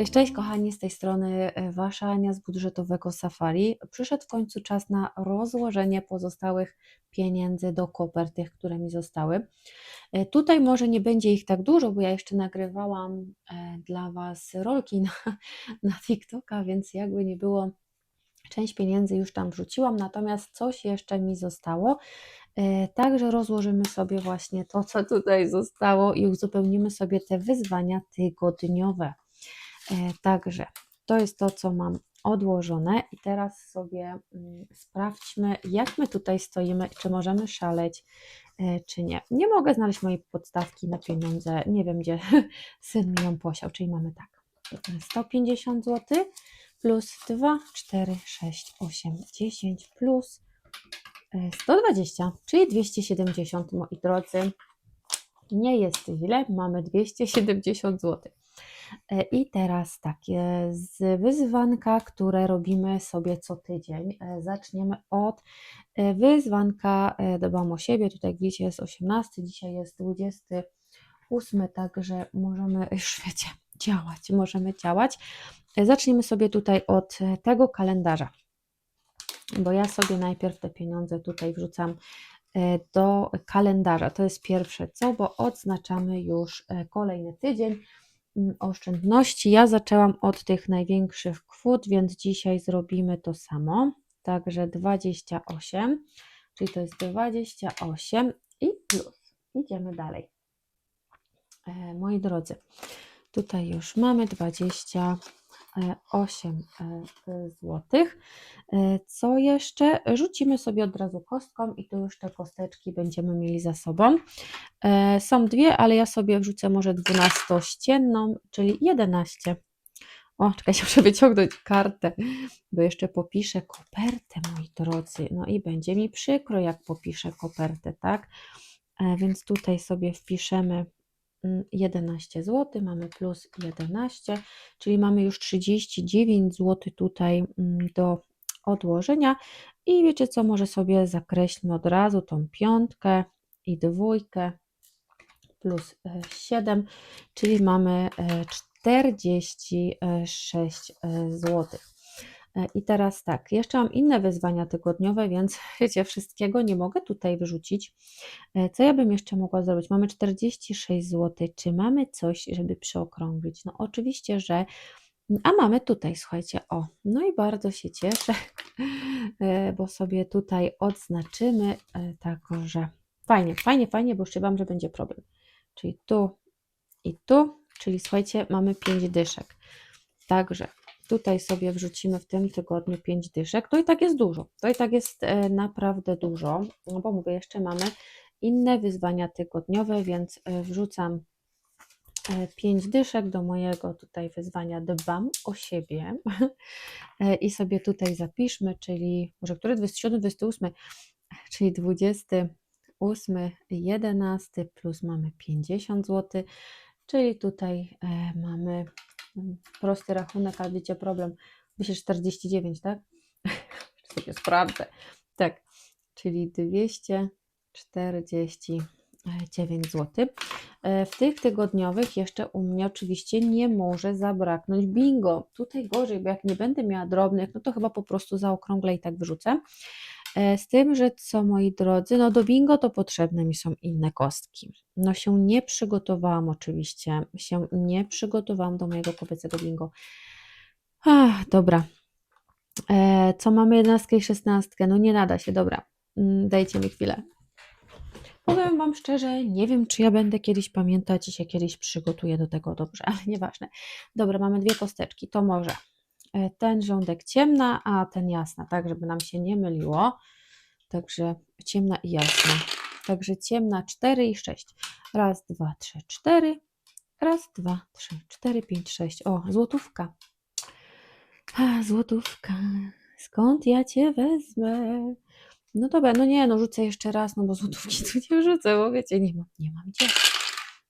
Cześć, cześć kochani, z tej strony e, Wasza Ania z budżetowego Safari. Przyszedł w końcu czas na rozłożenie pozostałych pieniędzy do kopert, tych, które mi zostały. E, Tutaj może nie będzie ich tak dużo, bo ja jeszcze nagrywałam e, dla Was rolki na, na TikToka, więc jakby nie było, część pieniędzy już tam wrzuciłam, natomiast coś jeszcze mi zostało. Także rozłożymy sobie właśnie to, co tutaj zostało i uzupełnimy sobie te wyzwania tygodniowe. E, Także to jest to, co mam odłożone i teraz sobie mm, sprawdźmy, jak my tutaj stoimy czy możemy szaleć, e, czy nie. Nie mogę znaleźć mojej podstawki na pieniądze, nie wiem gdzie syn mi ją posiał, czyli mamy tak, 150 zł plus 2, 4, 6, 8, 10 plus e, 120, czyli 270 moi drodzy. Nie jest źle, mamy 270 zł. E, I teraz takie z wyzwanka, które robimy sobie co tydzień. E, Zaczniemy od e, wyzwanka dbam o siebie. Tutaj widzicie jest 18, dzisiaj jest 28, także możemy już wiecie, działać, możemy działać. Zaczniemy sobie tutaj od tego kalendarza, bo ja sobie najpierw te pieniądze tutaj wrzucam do kalendarza. To jest pierwsze co, bo odznaczamy już kolejny tydzień oszczędności. Ja zaczęłam od tych największych kwot, więc dzisiaj zrobimy to samo. Także 28, czyli to jest 28 i plus. Idziemy dalej. E, moi drodzy, tutaj już mamy 28 zł. E, Co jeszcze? Rzucimy sobie od razu kostką i tu już te kosteczki będziemy mieli za sobą. E, Są dwie, ale ja sobie wrzucę może 12-ścienną, czyli 11. O, czekajcie, muszę wyciągnąć kartę, bo jeszcze popiszę kopertę, moi drodzy. No i będzie mi przykro, jak popiszę kopertę, tak? E, Więc tutaj sobie wpiszemy 11 zł, mamy plus 11, czyli mamy już 39 zł tutaj mm, do odłożenia. I wiecie co, może sobie zakreślmy od razu tą piątkę i dwójkę plus 7, czyli mamy e, 46 zł. E, I teraz tak, jeszcze mam inne wyzwania tygodniowe, więc wiecie, wszystkiego nie mogę tutaj wyrzucić. E, Co ja bym jeszcze mogła zrobić? Mamy 46 zł. Czy mamy coś, żeby przeokrąglić? No oczywiście, że. A mamy tutaj, słuchajcie, o, no i bardzo się cieszę, e, bo sobie tutaj odznaczymy, e, tak, że fajnie, fajnie, fajnie, bo bałam, że będzie problem. Czyli tu i tu, czyli słuchajcie, mamy 5 dyszek. Także tutaj sobie wrzucimy w tym tygodniu 5 dyszek. To i tak jest dużo. To i tak jest e, naprawdę dużo, no bo mówię, jeszcze mamy inne wyzwania tygodniowe, więc e, wrzucam 5 dyszek do mojego tutaj wyzwania dbam o siebie E, i sobie tutaj zapiszmy, czyli może który 27, 28, czyli 28, 11 plus mamy 50 zł, czyli tutaj e, mamy prosty rachunek, ale wiecie problem, myślę 49, tak? sobie sprawdzę. Tak, czyli 249 zł. E, W tych tygodniowych jeszcze u mnie oczywiście nie może zabraknąć bingo. Tutaj gorzej, bo jak nie będę miała drobnych, no to chyba po prostu zaokrąglę i tak wrzucę. E, Z tym, że co moi drodzy, no do bingo to potrzebne mi są inne kostki. No się nie przygotowałam oczywiście, się nie przygotowałam do mojego kobiecego bingo. Ach, dobra. E, Co mamy 11 i 16? No nie nada się, dobra. Mm, Dajcie mi chwilę. Powiem Wam szczerze, nie wiem, czy ja będę kiedyś pamiętać i się kiedyś przygotuję do tego dobrze, ale nieważne. Dobra, mamy dwie kosteczki, to może ten rządek ciemna, a ten jasna, tak, żeby nam się nie myliło. Także ciemna i jasna. Także ciemna 4 i 6. Raz, dwa, trzy, cztery. Raz, dwa, trzy, cztery, pięć, sześć. O, złotówka. A, złotówka. Skąd ja cię wezmę? No dobra, no nie, no rzucę jeszcze raz, no bo złotówki tu nie rzucę, bo wiecie, nie mam, nie mam gdzie.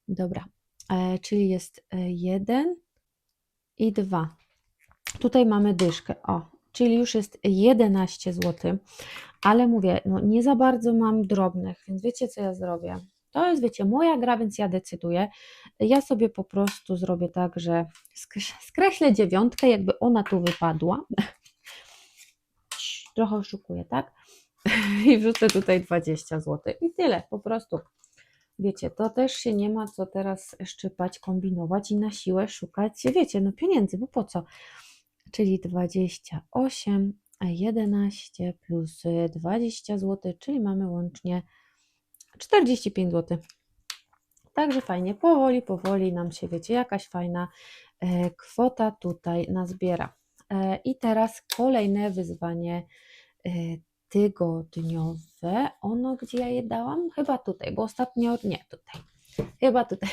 Dobra, e, czyli jest e, jeden i dwa. Tutaj mamy dyszkę, o, czyli już jest 11 zł, ale mówię, no nie za bardzo mam drobnych, więc wiecie co ja zrobię? To jest, wiecie, moja gra, więc ja decyduję. Ja sobie po prostu zrobię tak, że skreś- skreślę dziewiątkę, jakby ona tu wypadła. Trochę oszukuję, tak? I wrzucę tutaj 20 zł. I tyle, po prostu. Wiecie, to też się nie ma co teraz szczypać, kombinować i na siłę szukać, wiecie, no pieniędzy, bo po co? Czyli 28, a 11 plus 20 zł, czyli mamy łącznie 45 zł. Także fajnie, powoli, powoli nam się, wiecie, jakaś fajna e, kwota tutaj nazbiera. E, I teraz kolejne wyzwanie e, tygodniowe. Ono, gdzie ja je dałam? Chyba tutaj, bo ostatnio, nie tutaj, chyba tutaj,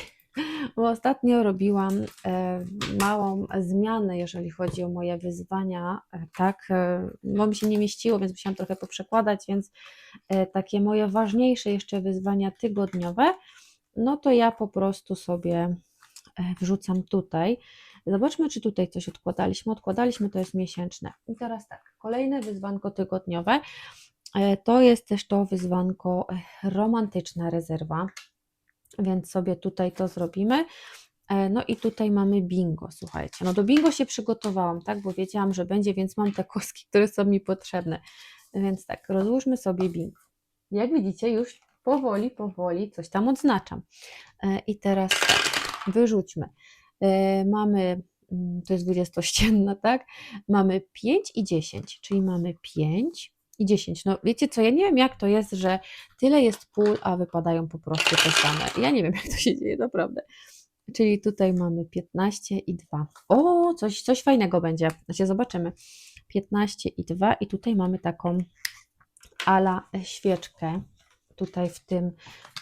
bo ostatnio robiłam e, małą zmianę, jeżeli chodzi o moje wyzwania, e, tak, e, bo mi się nie mieściło, więc musiałam trochę poprzekładać, więc takie moje ważniejsze jeszcze wyzwania tygodniowe, no to ja po prostu sobie wrzucam tutaj. Zobaczmy, czy tutaj coś odkładaliśmy. Odkładaliśmy, to jest miesięczne. I teraz tak, kolejne wyzwanko tygodniowe. To jest też to wyzwanko romantyczna rezerwa, więc sobie tutaj to zrobimy. E, No i tutaj mamy bingo, słuchajcie. No do bingo się przygotowałam, tak, bo wiedziałam, że będzie, więc mam te kostki, które są mi potrzebne. Więc tak, rozłóżmy sobie bingo. Jak widzicie, już powoli, powoli coś tam odznaczam. E, I teraz wyrzućmy. E, Mamy, mm, to jest 20-ścienna, tak? Mamy 5 i 10, czyli mamy 5 i 10. No wiecie co, ja nie wiem jak to jest, że tyle jest pól, a wypadają po prostu te same. Ja nie wiem jak to się dzieje, naprawdę. Czyli tutaj mamy 15 i 2. O, coś, coś fajnego będzie. Znaczy zobaczymy. 15 i 2 i tutaj mamy taką ala świeczkę tutaj w tym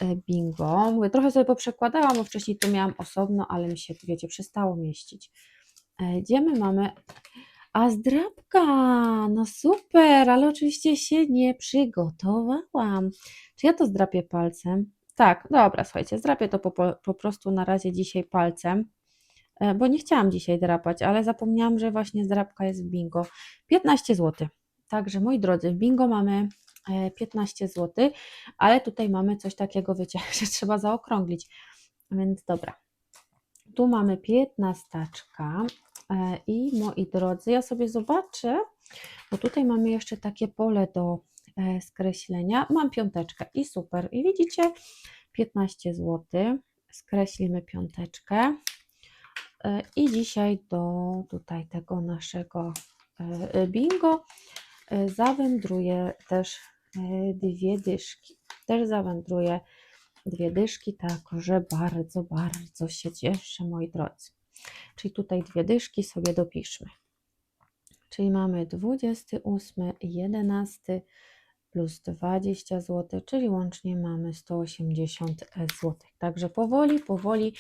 e, bingo. Mówię, trochę sobie poprzekładałam, bo wcześniej tu miałam osobno, ale mi się, wiecie, przestało mieścić. E, Gdzie my mamy? A zdrabka, no super, ale oczywiście się nie przygotowałam. Czy ja to zdrapię palcem? Tak, dobra, słuchajcie, zdrapię to po, po, prostu na razie dzisiaj palcem, e, bo nie chciałam dzisiaj drapać, ale zapomniałam, że właśnie zdrabka jest w bingo. 15 zł. Także moi drodzy, w bingo mamy e, 15 zł, ale tutaj mamy coś takiego, wiecie, że trzeba zaokrąglić. Więc dobra. Tu mamy 15 e, i moi drodzy, ja sobie zobaczę, bo tutaj mamy jeszcze takie pole do e, skreślenia. Mam piąteczkę i super. I widzicie, 15 zł. Skreślimy piąteczkę. E, I dzisiaj do tutaj tego naszego e, bingo e, zawędruje też e, dwie dyszki. Też zawędruje dwie dyszki, także bardzo, bardzo się cieszę, moi drodzy. Czyli tutaj dwie dyszki sobie dopiszmy. Czyli mamy 28, 11 plus 20 zł, czyli łącznie mamy 180 zł. Także powoli, powoli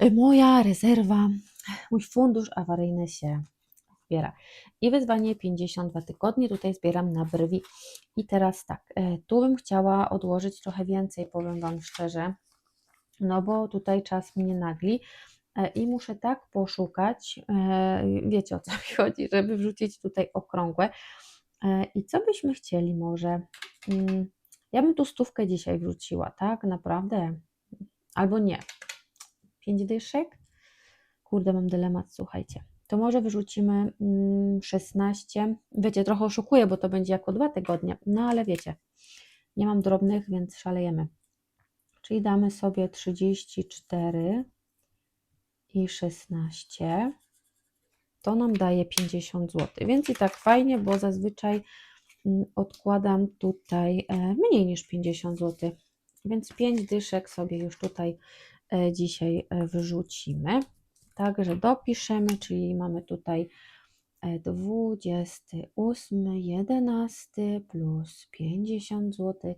e, moja rezerwa, mój fundusz awaryjny się zbiera. I wyzwanie 52 tygodnie, tutaj zbieram na brwi. I teraz tak, e, tu bym chciała odłożyć trochę więcej, powiem Wam szczerze, no bo tutaj czas mnie nagli i muszę tak poszukać, e, wiecie o co mi chodzi, żeby wrzucić tutaj okrągłe. E, I co byśmy chcieli może? Mm, Ja bym tu stówkę dzisiaj wrzuciła, tak? Naprawdę. Albo nie. Pięć dyszek? Kurde, mam dylemat, słuchajcie. To może wyrzucimy mm, 16. Wiecie, trochę oszukuję, bo to będzie jako dwa tygodnie. No ale wiecie, nie mam drobnych, więc szalejemy. Czyli damy sobie 34 i 16. To nam daje 50 zł. Więc i tak fajnie, bo zazwyczaj mm, odkładam tutaj e, mniej niż 50 zł. Więc 5 dyszek sobie już tutaj e, dzisiaj e, wyrzucimy. Także dopiszemy, czyli mamy tutaj e, 28, 11 plus 50 zł,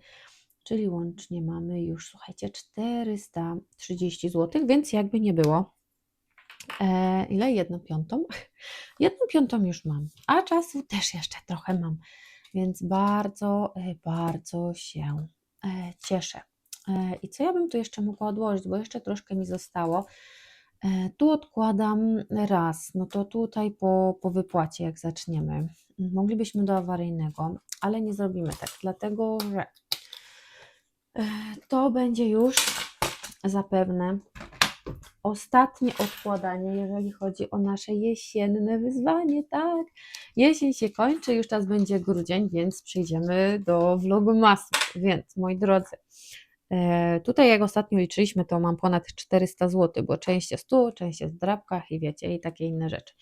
czyli łącznie mamy już, słuchajcie, 430 zł, więc jakby nie było. E, ile? Jedną piątą? Jedną piątą już mam, a czasu też jeszcze trochę mam, więc bardzo, e, bardzo się e, cieszę. E, I co ja bym tu jeszcze mogła odłożyć, bo jeszcze troszkę mi zostało. E, Tu odkładam raz, no to tutaj po, po wypłacie, jak zaczniemy, moglibyśmy do awaryjnego, ale nie zrobimy tak, dlatego że E, To będzie już zapewne ostatnie odkładanie, jeżeli chodzi o nasze jesienne wyzwanie. Tak, jesień się kończy, już czas będzie grudzień, więc przejdziemy do vlogmasu. Więc moi drodzy, e, tutaj jak ostatnio liczyliśmy, to mam ponad 400 zł, bo część jest tu, część jest w drapkach i wiecie, i takie inne rzeczy.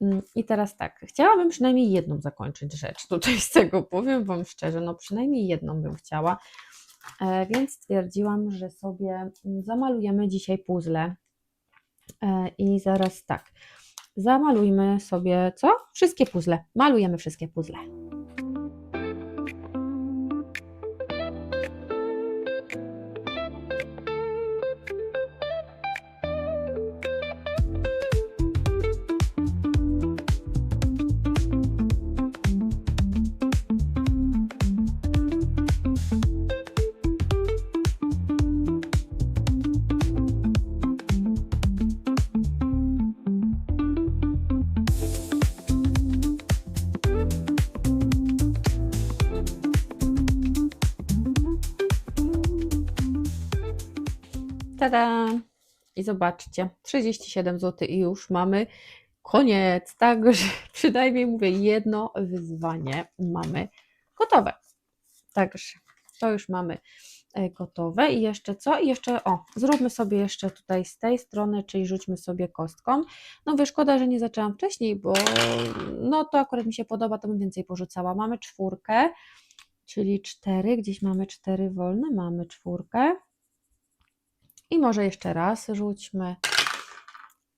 Mm, I teraz tak, chciałabym przynajmniej jedną zakończyć rzecz. Tutaj z tego powiem Wam szczerze, no przynajmniej jedną bym chciała. E, Więc stwierdziłam, że sobie mm, zamalujemy dzisiaj puzzle. E, I zaraz tak, zamalujmy sobie co? Wszystkie puzzle. Malujemy wszystkie puzzle. Tada! I zobaczcie, 37 zł i już mamy koniec. Także przynajmniej mówię, jedno wyzwanie mamy gotowe. Także to już mamy e, gotowe. I jeszcze co? I jeszcze, o, zróbmy sobie jeszcze tutaj z tej strony, czyli rzućmy sobie kostką. No wie, szkoda, że nie zaczęłam wcześniej, bo no to akurat mi się podoba, to bym więcej porzucała. Mamy czwórkę, czyli cztery, gdzieś mamy cztery wolne, mamy czwórkę. I może jeszcze raz rzućmy.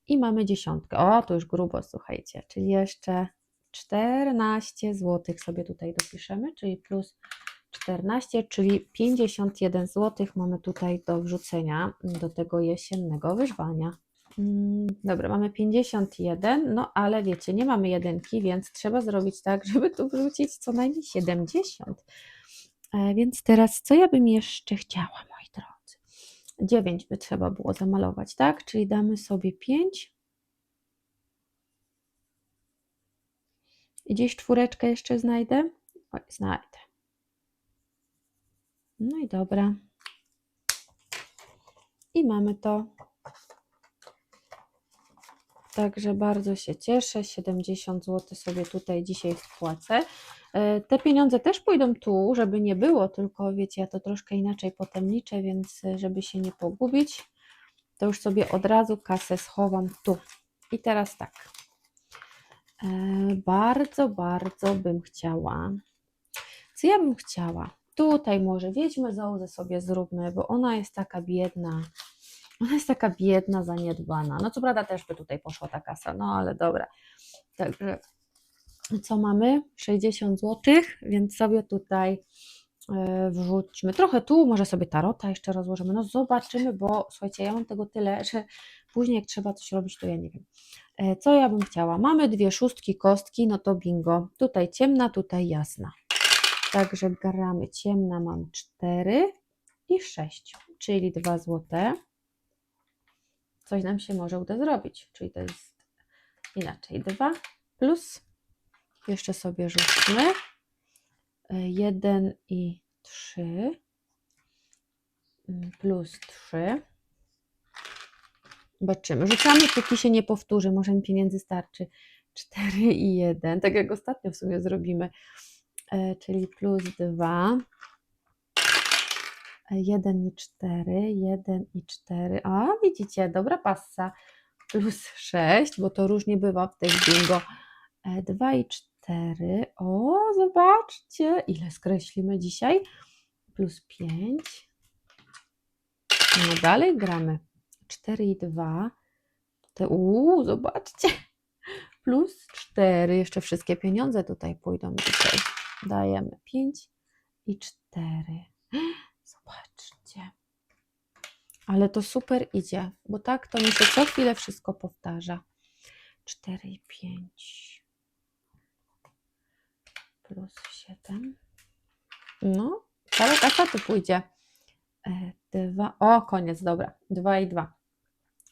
I mamy dziesiątkę. O, to już grubo, słuchajcie. Czyli jeszcze 14 zł sobie tutaj dopiszemy, czyli plus 14, czyli 51 zł mamy tutaj do wrzucenia do tego jesiennego wyzwania. Mm, Dobra, mamy 51, no ale wiecie, nie mamy jedynki, więc trzeba zrobić tak, żeby tu wrzucić co najmniej 70. E, Więc teraz co ja bym jeszcze chciała? 9 by trzeba było zamalować, tak? Czyli damy sobie 5. I gdzieś czwóreczkę jeszcze znajdę? Oj, znajdę. No i dobra. I mamy to. Także bardzo się cieszę. 70 zł sobie tutaj dzisiaj wpłacę. E, Te pieniądze też pójdą tu, żeby nie było, tylko wiecie, ja to troszkę inaczej potem liczę, więc e, żeby się nie pogubić, to już sobie od razu kasę schowam tu. I teraz tak. E, Bardzo, bardzo bym chciała. Co ja bym chciała? Tutaj może wiedźmy Zołzę sobie zróbmy, bo ona jest taka biedna. Ona jest taka biedna, zaniedbana. No co prawda też by tutaj poszła ta kasa, no ale dobra. Także co mamy? 60 zł, więc sobie tutaj e, wrzućmy trochę tu, może sobie tarota jeszcze rozłożymy. No zobaczymy, bo słuchajcie, ja mam tego tyle, że później jak trzeba coś robić, to ja nie wiem. E, Co ja bym chciała? Mamy dwie szóstki, kostki, no to bingo. Tutaj ciemna, tutaj jasna. Także gramy ciemna, mam 4 i 6, czyli 2 złote. Coś nam się może uda zrobić, czyli to jest inaczej 2 plus jeszcze sobie rzućmy 1 i 3 plus 3. Zobaczymy. Rzucamy, póki się nie powtórzy. Może mi pieniędzy starczy. 4 i 1. Tak jak ostatnio w sumie zrobimy. E, Czyli plus 2. 1 i 4. 1 i 4. A widzicie, dobra passa. Plus 6, bo to różnie bywa w tej bingo. 2 i 4. O, zobaczcie, ile skreślimy dzisiaj. Plus 5. No dalej gramy. 4 i 2. Te, uuu, zobaczcie. Plus 4. Jeszcze wszystkie pieniądze tutaj pójdą dzisiaj. Dajemy 5 i 4. Ale to super idzie, bo tak to mi się co chwilę wszystko powtarza. 4 i 5 plus 7. No, cała kasa tu pójdzie. E, Dwa, o, koniec, dobra. 2 i 2.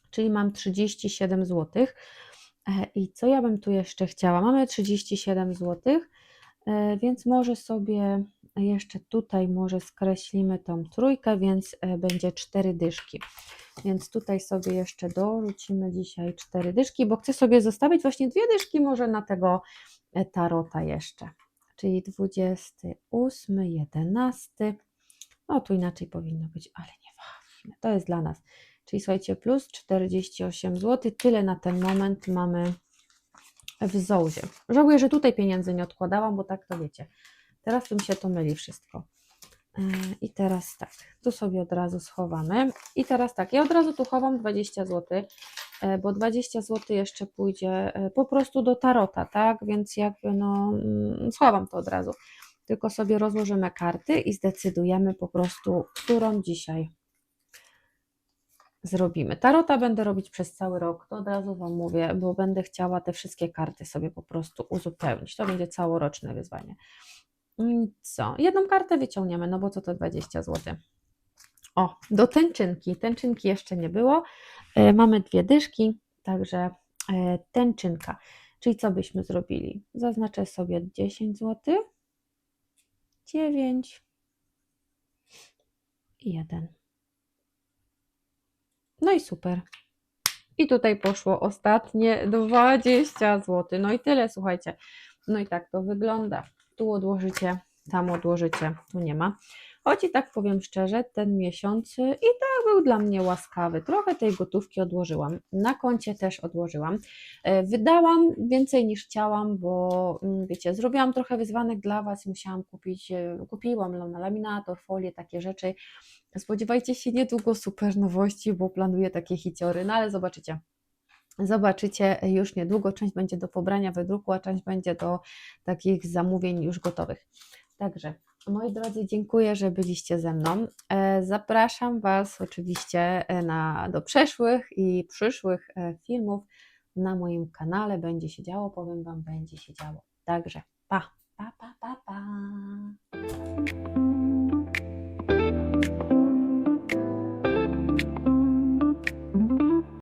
Czyli mam 37 zł. I co ja bym tu jeszcze chciała? Mamy 37 zł, e, więc może sobie jeszcze tutaj może skreślimy tą trójkę, więc e, będzie cztery dyszki. Więc tutaj sobie jeszcze dorzucimy dzisiaj cztery dyszki, bo chcę sobie zostawić właśnie dwie dyszki może na tego e, tarota jeszcze. Czyli 28, 11. No tu inaczej powinno być, ale nieważne. To jest dla nas. Czyli słuchajcie, plus 48 zł. Tyle na ten moment mamy w Zołzie. Żałuję, że tutaj pieniędzy nie odkładałam, bo tak to wiecie. Teraz mi się to myli wszystko. E, I teraz tak, tu sobie od razu schowamy. I teraz tak, ja od razu tu chowam 20 zł, e, bo 20 zł jeszcze pójdzie e, po prostu do tarota, tak? Więc jakby no, mm, schowam to od razu. Tylko sobie rozłożymy karty i zdecydujemy po prostu, którą dzisiaj zrobimy. Tarota będę robić przez cały rok, to od razu Wam mówię, bo będę chciała te wszystkie karty sobie po prostu uzupełnić. To będzie całoroczne wyzwanie. I co? Jedną kartę wyciągniemy, no bo co to 20 zł. O, do tęczynki. Tęczynki jeszcze nie było. E, mamy dwie dyszki, także e, tęczynka. Czyli co byśmy zrobili? Zaznaczę sobie 10 zł, 9 i 1. No i super. I tutaj poszło ostatnie 20 zł. No i tyle, słuchajcie. No i tak to wygląda. Tu odłożycie, tam odłożycie, tu nie ma. Choć i tak powiem szczerze, ten miesiąc i tak był dla mnie łaskawy. Trochę tej gotówki odłożyłam. Na koncie też odłożyłam. E, Wydałam więcej niż chciałam, bo mm, wiecie, zrobiłam trochę wyzwanek dla Was. Musiałam kupić, e, kupiłam na laminator, folię, takie rzeczy. Spodziewajcie się niedługo super nowości, bo planuję takie hiciory, no ale zobaczycie. Zobaczycie e, już niedługo, część będzie do pobrania wydruku, a część będzie do takich zamówień już gotowych. Także Moi drodzy, dziękuję, że byliście ze mną. E, zapraszam Was oczywiście e, na, do przeszłych i przyszłych filmów na moim kanale. Będzie się działo, powiem Wam, będzie się działo. Także pa, pa, pa, pa, pa.